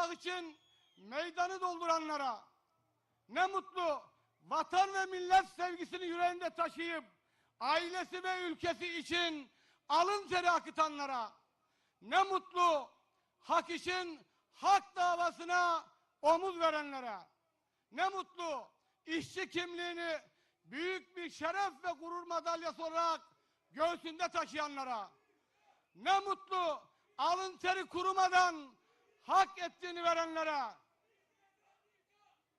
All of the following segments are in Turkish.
olmak için meydanı dolduranlara, ne mutlu vatan ve millet sevgisini yüreğinde taşıyıp ailesi ve ülkesi için alın teri akıtanlara, ne mutlu hak için hak davasına omuz verenlere, ne mutlu işçi kimliğini büyük bir şeref ve gurur madalyası olarak göğsünde taşıyanlara, ne mutlu alın teri kurumadan hak ettiğini verenlere,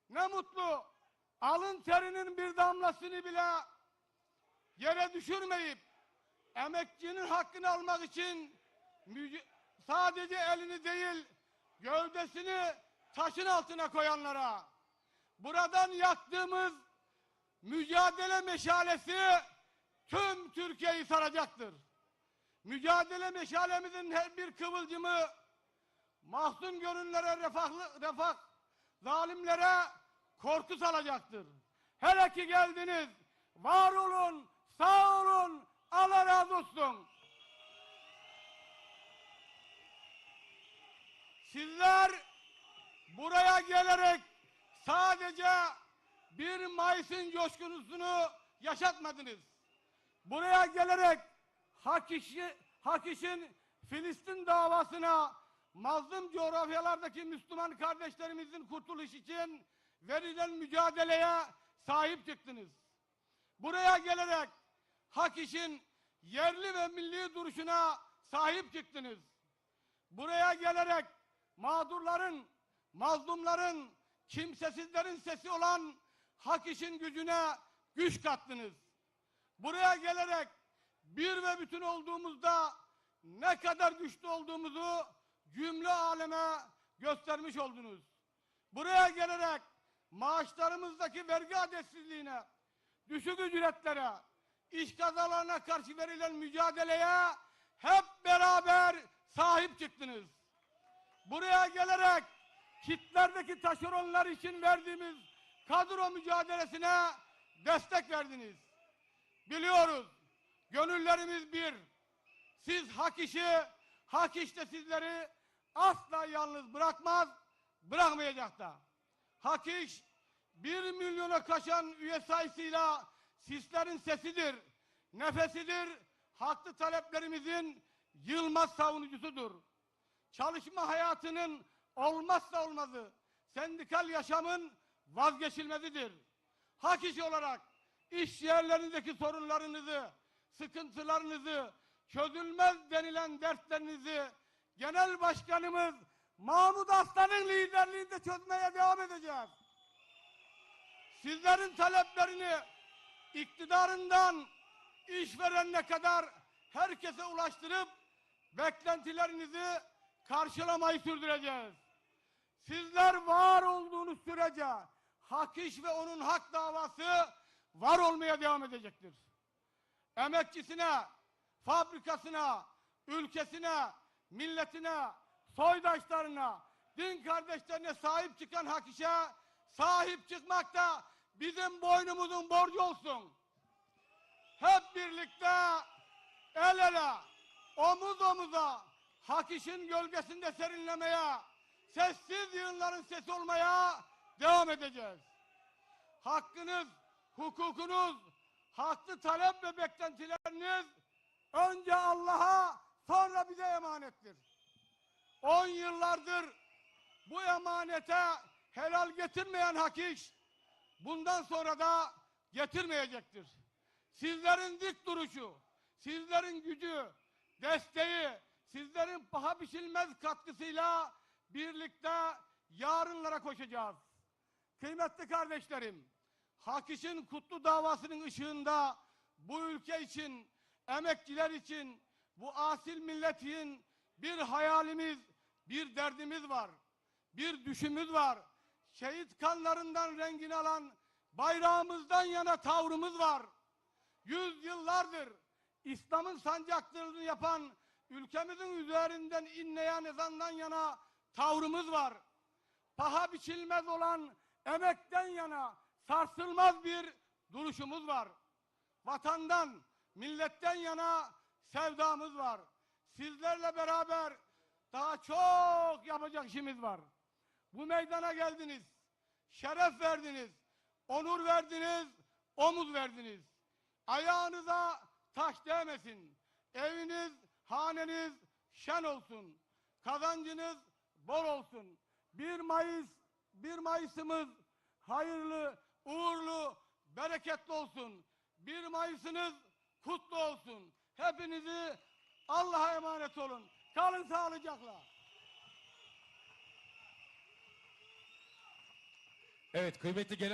ne mutlu. Alın terinin bir damlasını bile yere düşürmeyip emekçinin hakkını almak için sadece elini değil gövdesini taşın altına koyanlara. Buradan yaktığımız mücadele meşalesi tüm Türkiye'yi saracaktır. Mücadele meşalemizin her bir kıvılcımı mahzun gönüllere refahlı, refah, zalimlere korku salacaktır. Hele ki geldiniz, var olun, sağ olun, Allah razı olsun. Sizler buraya gelerek sadece bir Mayıs'ın coşkunusunu yaşatmadınız. Buraya gelerek hak, işi, hak işin Filistin davasına mazlum coğrafyalardaki Müslüman kardeşlerimizin kurtuluş için verilen mücadeleye sahip çıktınız. Buraya gelerek hak işin yerli ve milli duruşuna sahip çıktınız. Buraya gelerek mağdurların, mazlumların, kimsesizlerin sesi olan hak işin gücüne güç kattınız. Buraya gelerek bir ve bütün olduğumuzda ne kadar güçlü olduğumuzu cümle aleme göstermiş oldunuz. Buraya gelerek maaşlarımızdaki vergi adetsizliğine, düşük ücretlere, iş kazalarına karşı verilen mücadeleye hep beraber sahip çıktınız. Buraya gelerek kitlerdeki taşeronlar için verdiğimiz kadro mücadelesine destek verdiniz. Biliyoruz, gönüllerimiz bir. Siz hak işi, hak işte sizleri asla yalnız bırakmaz, bırakmayacak da. Hak iş, bir milyona kaçan üye sayısıyla sizlerin sesidir, nefesidir, haklı taleplerimizin yılmaz savunucusudur. Çalışma hayatının olmazsa olmazı, sendikal yaşamın vazgeçilmezidir. Hak olarak iş yerlerindeki sorunlarınızı, sıkıntılarınızı, çözülmez denilen dertlerinizi Genel Başkanımız Mahmut Aslan'ın liderliğinde çözmeye devam edeceğiz. Sizlerin taleplerini iktidarından işverenine kadar herkese ulaştırıp beklentilerinizi karşılamayı sürdüreceğiz. Sizler var olduğunuz sürece hak iş ve onun hak davası var olmaya devam edecektir. Emekçisine, fabrikasına, ülkesine, milletine, soydaşlarına, din kardeşlerine sahip çıkan hak işe sahip çıkmak da bizim boynumuzun borcu olsun. Hep birlikte el ele, omuz omuza, hak işin gölgesinde serinlemeye, sessiz yığınların sesi olmaya devam edeceğiz. Hakkınız, hukukunuz, haklı talep ve beklentileriniz önce Allah'a sonra bize emanettir. On yıllardır bu emanete helal getirmeyen hak iş bundan sonra da getirmeyecektir. Sizlerin dik duruşu, sizlerin gücü, desteği, sizlerin paha biçilmez katkısıyla birlikte yarınlara koşacağız. Kıymetli kardeşlerim, hak işin kutlu davasının ışığında bu ülke için, emekçiler için, bu asil milletin bir hayalimiz, bir derdimiz var. Bir düşümüz var. Şehit kanlarından rengini alan bayrağımızdan yana tavrımız var. Yüz yıllardır İslam'ın sancaklığını yapan ülkemizin üzerinden inleyen ezandan yana tavrımız var. Paha biçilmez olan emekten yana sarsılmaz bir duruşumuz var. Vatandan, milletten yana sevdamız var. Sizlerle beraber daha çok yapacak işimiz var. Bu meydana geldiniz. Şeref verdiniz. Onur verdiniz. Omuz verdiniz. Ayağınıza taş değmesin. Eviniz, haneniz şen olsun. Kazancınız bol olsun. 1 Mayıs 1 Mayıs'ımız hayırlı, uğurlu, bereketli olsun. 1 Mayıs'ınız kutlu olsun. Hepinizi Allah'a emanet olun. Kalın sağlıcakla. Evet kıymetli genel